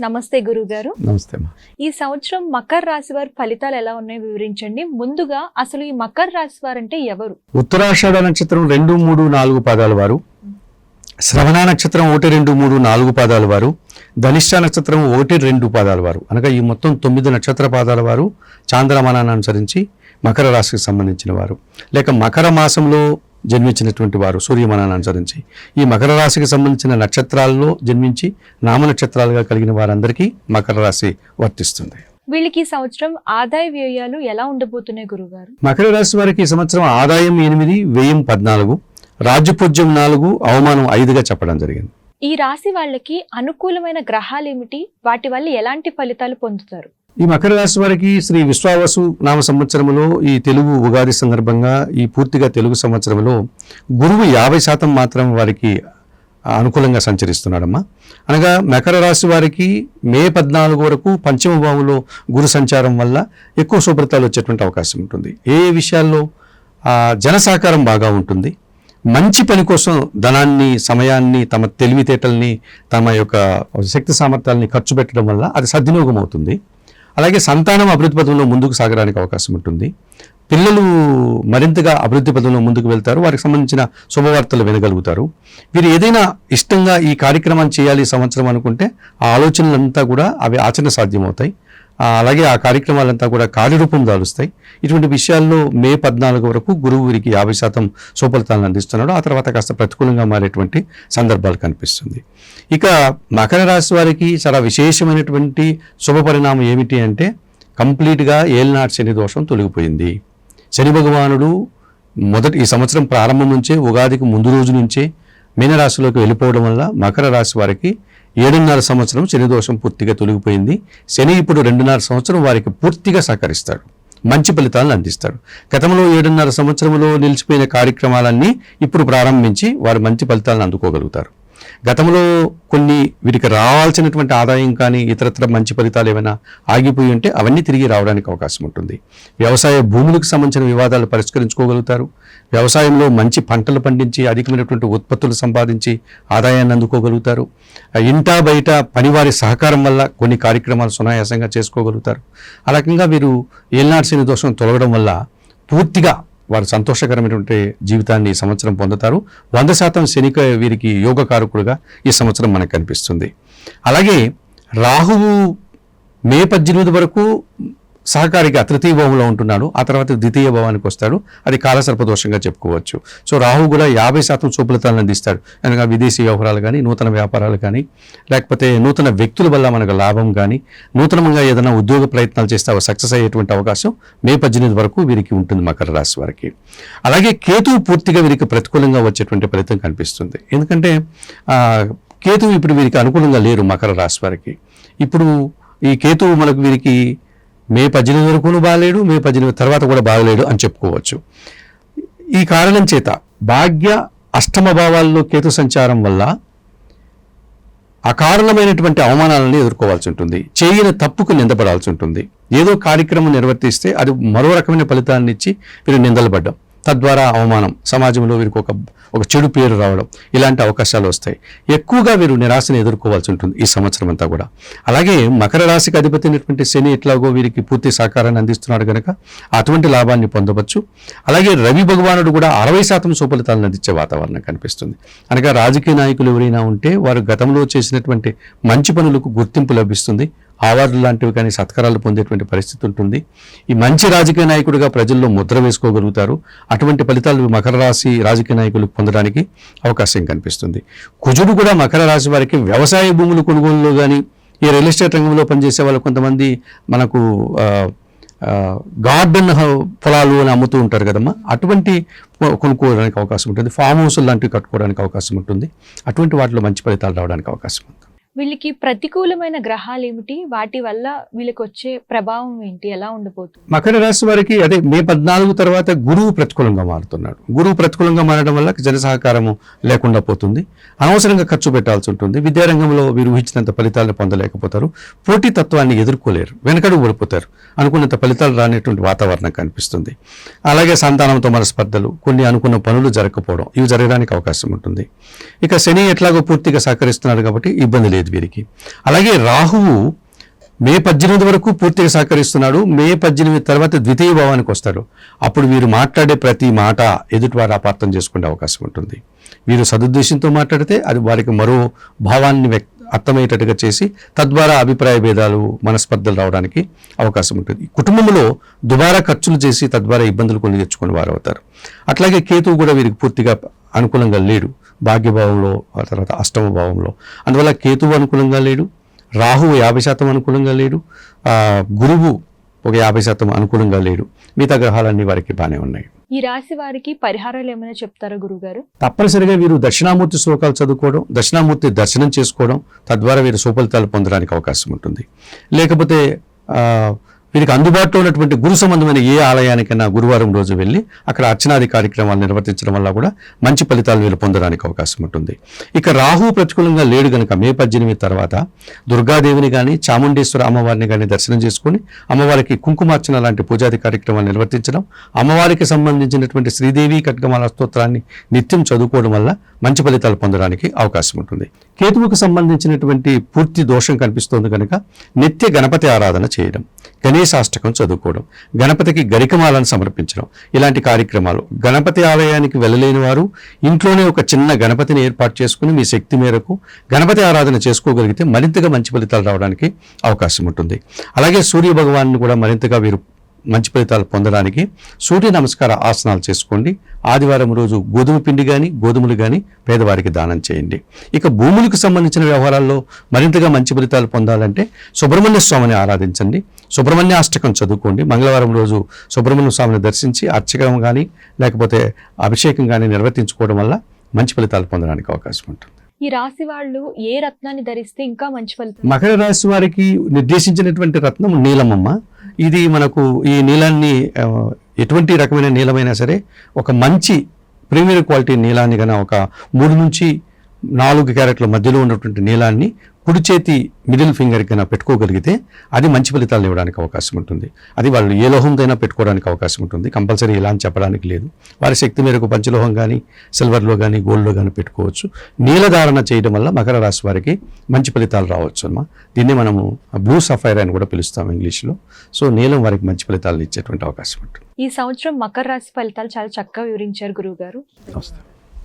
నమస్తే గురువు గారు నమస్తే ఈ సంవత్సరం మకర రాశి వారి ఫలితాలు ఎలా ఉన్నాయో వివరించండి. ముందుగా అసలు ఈ మకర రాశి వారు అంటే ఎవరు? ఉత్తరాషాఢ నక్షత్రం రెండు మూడు నాలుగు పాదాల వారు. శ్రవణ నక్షత్రం ఒకటి రెండు మూడు నాలుగు పాదాల వారు. ధనిష్ట నక్షత్రం ఒకటి రెండు పాదాల వారు. అనగా ఈ మొత్తం తొమ్మిది నక్షత్ర పాదాల వారు. చాంద్రమానాన్ని అనుసరించి మకర రాశికి సంబంధించిన వారు. లేక మకర మాసంలో జన్మించినటువంటి వారు సూర్యమానాన్ని అనుసరించి. ఈ మకర రాశికి సంబంధించిన నక్షత్రాల్లో జన్మించి నామ నక్షత్రాలుగా కలిగిన వారందరికీ మకర రాశి వర్తిస్తుంది. వీళ్ళకి ఈ సంవత్సరం ఆదాయ వ్యయాలు ఎలా ఉండబోతున్నాయి గురుగారు? మకర రాశి వారికి ఈ సంవత్సరం ఆదాయం ఎనిమిది వ్యయం పద్నాలుగు రాజ్యపూజ్యం నాలుగు అవమానం ఐదుగా చెప్పడం జరిగింది. ఈ రాశి వాళ్ళకి అనుకూలమైన గ్రహాలు ఏమిటి వాటి వల్ల ఎలాంటి ఫలితాలు పొందుతారు? ఈ మకర రాశి వారికి శ్రీ విశ్వావసు నామ సంవత్సరంలో ఈ తెలుగు ఉగాది సందర్భంగా ఈ పూర్తిగా తెలుగు సంవత్సరంలో గురువు యాభై శాతం మాత్రం వారికి అనుకూలంగా సంచరిస్తున్నాడమ్మా. అనగా మకర రాశి వారికి మే పద్నాలుగు వరకు పంచమ భావంలో గురు సంచారం వల్ల ఎక్కువ శుభ్రతలు వచ్చేటువంటి అవకాశం ఉంటుంది. ఏ విషయాల్లో జనసహకారం జన సహకారం బాగా ఉంటుంది. మంచి పని కోసం ధనాన్ని సమయాన్ని తమ తెలివితేటల్ని తమ యొక్క శక్తి సామర్థ్యాలని ఖర్చు పెట్టడం వల్ల అది సద్వినియోగం అవుతుంది. అలాగే సంతానం అభివృద్ధి పదంలో ముందుకు సాగడానికి అవకాశం ఉంటుంది. పిల్లలు మరింతగా అభివృద్ధి పదంలో ముందుకు వెళ్తారు. వారికి సంబంధించిన శుభవార్తలు వినగలుగుతారు. వీరు ఏదైనా ఇష్టంగా ఈ కార్యక్రమాన్ని చేయాలి సంవత్సరం అనుకుంటే ఆ ఆలోచనలంతా కూడా అవి ఆచరణ సాధ్యమవుతాయి. అలాగే ఆ కార్యక్రమాలంతా కూడా కార్యరూపం దాలుస్తాయి. ఇటువంటి విషయాల్లో మే పద్నాలుగు వరకు గురువు వీరికి యాభై శాతం సుఫలితాలను అందిస్తున్నాడు. ఆ తర్వాత కాస్త ప్రతికూలంగా మారేటువంటి సందర్భాలు కనిపిస్తుంది. ఇక మకర రాశి వారికి చాలా విశేషమైనటువంటి శుభ పరిణామం ఏమిటి అంటే కంప్లీట్గా ఏలినాటి శని దోషం తొలగిపోయింది. శని భగవానుడు మొదటి ఈ సంవత్సరం ప్రారంభం నుంచే ఉగాదికి ముందు రోజు నుంచే మీనరాశిలోకి వెళ్ళిపోవడం వల్ల మకర రాశి వారికి ఏడున్నర సంవత్సరం శని దోషం పూర్తిగా తొలగిపోయింది. శని ఇప్పుడు రెండున్నర సంవత్సరం వారికి పూర్తిగా సహకరిస్తాడు. మంచి ఫలితాలను అందిస్తాడు. గతంలో ఏడున్నర సంవత్సరంలో నిలిచిపోయిన కార్యక్రమాలన్నీ ఇప్పుడు ప్రారంభించి వారు మంచి ఫలితాలను అందుకోగలుగుతారు. గతంలో కొన్ని వీరికి రావాల్సినటువంటి ఆదాయం కానీ ఇతరత్ర మంచి ఫలితాలు ఏమైనా ఆగిపోయి ఉంటే అవన్నీ తిరిగి రావడానికి అవకాశం ఉంటుంది. వ్యవసాయ భూములకు సంబంధించిన వివాదాలు పరిష్కరించుకోగలుగుతారు. వ్యవసాయంలో మంచి పంటలు పండించి అధికమైనటువంటి ఉత్పత్తులు సంపాదించి ఆదాయాన్ని అందుకోగలుగుతారు. ఇంటా బయట పనివారి సహకారం వల్ల కొన్ని కార్యక్రమాలు సునాయాసంగా చేసుకోగలుగుతారు. ఆ రకంగా వీరు ఏలినాటి శని దోషం తొలగడం వల్ల పూర్తిగా వారు సంతోషకరమైనటువంటి జీవితాన్ని ఈ సంవత్సరం పొందుతారు. వంద శాతం శనిక వీరికి యోగకారకుడుగా ఈ సంవత్సరం మనకు కనిపిస్తుంది. అలాగే రాహువు మే పద్దెనిమిది వరకు సహకారిగా తృతీయ భావంలో ఉంటున్నాడు. ఆ తర్వాత ద్వితీయ భావానికి వస్తాడు. అది కాలసర్పదోషంగా చెప్పుకోవచ్చు. సో రాహు కూడా యాభై శాతం శుభ్రతలను అందిస్తాడు. అనగా విదేశీ వ్యవహారాలు కానీ నూతన వ్యాపారాలు కానీ లేకపోతే నూతన వ్యక్తుల వల్ల మనకు లాభం కానీ నూతనంగా ఏదైనా ఉద్యోగ ప్రయత్నాలు చేస్తే అవి సక్సెస్ అయ్యేటువంటి అవకాశం మే పద్దెనిమిది వరకు వీరికి ఉంటుంది మకర రాశి వారికి. అలాగే కేతువు పూర్తిగా వీరికి ప్రతికూలంగా వచ్చేటువంటి ఫలితం కనిపిస్తుంది. ఎందుకంటే కేతువు ఇప్పుడు వీరికి అనుకూలంగా లేరు మకర రాశి వారికి. ఇప్పుడు ఈ కేతువు మనకు వీరికి మే పద్దెనిమిది వరకును బాగలేడు మే పద్దెనిమిది తర్వాత కూడా బాగలేడు అని చెప్పుకోవచ్చు. ఈ కారణం చేత భాగ్య అష్టమ భావాల్లో కేతు సంచారం వల్ల అకారణమైనటువంటి అవమానాలను ఎదుర్కోవాల్సి ఉంటుంది. చేయని తప్పుకు నిందపడాల్సి ఉంటుంది. ఏదో కార్యక్రమం నిర్వర్తిస్తే అది మరో రకమైన ఫలితాన్ని ఇచ్చి వీరు నిందలపడ్డం. తద్వారా అవమానం. సమాజంలో వీరికి ఒక ఒక చెడు పేరు రావడం ఇలాంటి అవకాశాలు వస్తాయి. ఎక్కువగా వీరు నిరాశను ఎదుర్కోవాల్సి ఉంటుంది ఈ సంవత్సరం అంతా కూడా. అలాగే మకర రాశికి అధిపతి అయినటువంటి శని ఎట్లాగో వీరికి పూర్తి సహకారాన్ని అందిస్తున్నాడు కనుక అటువంటి లాభాన్ని పొందవచ్చు. అలాగే రవి భగవానుడు కూడా అరవై శాతం సుఫలితాలను అందించే వాతావరణం కనిపిస్తుంది. అనగా రాజకీయ నాయకులు ఎవరైనా ఉంటే వారు గతంలో చేసినటువంటి మంచి పనులకు గుర్తింపు లభిస్తుంది. అవార్డులు లాంటివి కానీ సత్కారాలు పొందేటువంటి పరిస్థితి ఉంటుంది. ఈ మంచి రాజకీయ నాయకుడిగా ప్రజల్లో ముద్ర వేసుకోగలుగుతారు. అటువంటి ఫలితాలు మకర రాశి రాజకీయ నాయకులు పొందడానికి అవకాశం కనిపిస్తుంది. కుజుడు కూడా మకర రాశి వారికి వ్యవసాయ భూములు కొనుగోలులో కానీ ఈ రియల్ ఎస్టేట్ రంగంలో పనిచేసే వాళ్ళు కొంతమంది మనకు గార్డెన్ ఫలాలు పొలాలు అని అమ్ముతూ ఉంటారు కదమ్మా. అటువంటి కొనుక్కోవడానికి అవకాశం ఉంటుంది. ఫామ్ హౌస్ లాంటివి కట్టుకోవడానికి అవకాశం ఉంటుంది. అటువంటి వాటిలో మంచి ఫలితాలు రావడానికి అవకాశం ఉంది వీళ్ళకి ప్రతికూలమైన గ్రహాలు ఏమిటి వాటి వల్ల వీళ్ళకి వచ్చే ప్రభావం ఏంటి? ఎలా ఉండబోతుంది మకర రాశి వారికి అదే మే పద్నాలుగు తర్వాత గురువు ప్రతికూలంగా మారుతున్నాడు. గురువు ప్రతికూలంగా మారడం వల్ల జన సహకారము లేకుండా పోతుంది. అనవసరంగా ఖర్చు పెట్టాల్సి ఉంటుంది. విద్యారంగంలో వీరు ఊహించినంత ఫలితాలను పొందలేకపోతారు. పోటీ తత్వాన్ని ఎదుర్కోలేరు. వెనకడు ఓడిపోతారు. అనుకున్నంత ఫలితాలు రానేటువంటి వాతావరణం కనిపిస్తుంది. అలాగే సంతానంతో మన స్పర్ధలు కొన్ని అనుకున్న పనులు జరగకపోవడం ఇవి జరగడానికి అవకాశం ఉంటుంది. ఇక శని ఎట్లాగో పూర్తిగా సహకరిస్తున్నారు కాబట్టి ఇబ్బంది లేదు. లేదు వీరికి. అలాగే రాహువు మే పద్దెనిమిది వరకు పూర్తిగా సహకరిస్తున్నాడు. మే పద్దెనిమిది తర్వాత ద్వితీయ భావానికి వస్తాడు అప్పుడు వీరు మాట్లాడే ప్రతి మాట ఎదుటివారు అపార్థం చేసుకునే అవకాశం ఉంటుంది. వీరు సదుద్దేశంతో మాట్లాడితే అది వారికి మరో భావాన్ని వ్యక్ అర్థమయ్యేటట్టుగా చేసి తద్వారా అభిప్రాయ భేదాలు మనస్పర్ధలు రావడానికి అవకాశం ఉంటుంది. కుటుంబంలో దుబారా ఖర్చులు చేసి తద్వారా ఇబ్బందులు కొని తెచ్చుకుని వారు అవుతారు. అట్లాగే కేతువు కూడా వీరికి పూర్తిగా అనుకూలంగా లేడు. భాగ్యభావంలో ఆ తర్వాత అష్టమ భావంలో అందువల్ల కేతువు అనుకూలంగా లేడు రాహువు యాభై శాతం అనుకూలంగా లేడు గురువు ఒక యాభై శాతం అనుకూలంగా లేడు. మిగతా గ్రహాలన్నీ వారికి బాగానే ఉన్నాయి. ఈ రాశి వారికి పరిహారాలు ఏమైనా చెప్తారా గురుగారు? తప్పనిసరిగా వీరు దక్షిణామూర్తి శ్లోకాలు చదువుకోవడం దక్షిణామూర్తి దర్శనం చేసుకోవడం తద్వారా వీరు సుఫలితాలు పొందడానికి అవకాశం ఉంటుంది. లేకపోతే వీరికి అందుబాటులో ఉన్నటువంటి గురు సంబంధమైన ఏ ఆలయానికైనా గురువారం రోజు వెళ్ళి అక్కడ అర్చనాది కార్యక్రమాలు నిర్వర్తించడం వల్ల కూడా మంచి ఫలితాలు వీళ్ళు పొందడానికి అవకాశం ఉంటుంది. ఇక రాహు ప్రతికూలంగా లేడు గనుక మే పద్దెనిమిది తర్వాత దుర్గాదేవిని కానీ చాముండేశ్వర అమ్మవారిని కానీ దర్శనం చేసుకుని అమ్మవారికి కుంకుమార్చన లాంటి పూజాది కార్యక్రమాలు నిర్వర్తించడం అమ్మవారికి సంబంధించినటువంటి శ్రీదేవి ఖడ్గమాల స్తోత్రాన్ని నిత్యం చదువుకోవడం వల్ల మంచి ఫలితాలు పొందడానికి అవకాశం ఉంటుంది. కేతువుకు సంబంధించినటువంటి పూర్తి దోషం కనిపిస్తోంది కనుక నిత్య గణపతి ఆరాధన చేయడం గణేశాష్టకం చదువుకోవడం గణపతికి గరికమాలను సమర్పించడం ఇలాంటి కార్యక్రమాలు. గణపతి ఆలయానికి వెళ్ళలేని వారు ఇంట్లోనే ఒక చిన్న గణపతిని ఏర్పాటు చేసుకుని మీ శక్తి మేరకు గణపతి ఆరాధన చేసుకోగలిగితే మరింతగా మంచి ఫలితాలు రావడానికి అవకాశం ఉంటుంది. అలాగే సూర్య భగవాన్ని కూడా మరింతగా వీరు మంచి ఫలితాలు పొందడానికి సూర్య నమస్కార ఆసనాలు చేసుకోండి. ఆదివారం రోజు గోధుమ పిండి కానీ గోధుమలు కానీ పేదవారికి దానం చేయండి. ఇక భూములకు సంబంధించిన వ్యవహారాల్లో మరింతగా మంచి ఫలితాలు పొందాలంటే సుబ్రహ్మణ్య స్వామిని ఆరాధించండి. సుబ్రహ్మణ్య అష్టకం చదువుకోండి. మంగళవారం రోజు సుబ్రహ్మణ్య స్వామిని దర్శించి అర్చకం కానీ లేకపోతే అభిషేకం కానీ నిర్వర్తించుకోవడం వల్ల మంచి ఫలితాలు పొందడానికి అవకాశం ఉంటుంది. ఈ రాశి వాళ్ళు ఏ రత్నాన్ని ధరిస్తే ఇంకా మంచి ఫలితం మకర రాశి వారికి నిర్దేశించినటువంటి రత్నం నీలమమ్మ. ఇది మనకు ఈ నీలాన్ని ఎటువంటి రకమైన నీలమైనా సరే ఒక మంచి ప్రీమియర్ క్వాలిటీ నీలాన్ని కన్నా ఒక మూడు నుంచి నాలుగు క్యారెట్ల మధ్యలో ఉన్నటువంటి నీలాన్ని కుడి చేతి మిడిల్ ఫింగర్ కన్నా పెట్టుకోగలిగితే అది మంచి ఫలితాలు ఇవ్వడానికి అవకాశం ఉంటుంది. అది వాళ్ళు ఏ లోహందైనా పెట్టుకోవడానికి అవకాశం ఉంటుంది. కంపల్సరీ ఇలా అని చెప్పడానికి లేదు. వారి శక్తి మేరకు పంచలోహం కానీ సిల్వర్లో కానీ గోల్డ్లో కానీ పెట్టుకోవచ్చు. నీలధారణ చేయడం వల్ల మకర రాశి వారికి మంచి ఫలితాలు రావచ్చు అమ్మా. దీన్ని మనము బ్లూ సఫైర్ అని కూడా పిలుస్తాం ఇంగ్లీష్లో. సో నీలం వారికి మంచి ఫలితాలను ఇచ్చేటువంటి అవకాశం ఉంటుంది. ఈ సంవత్సరం మకర రాశి ఫలితాలు చాలా చక్కగా వివరించారు గురువు గారు నమస్తే.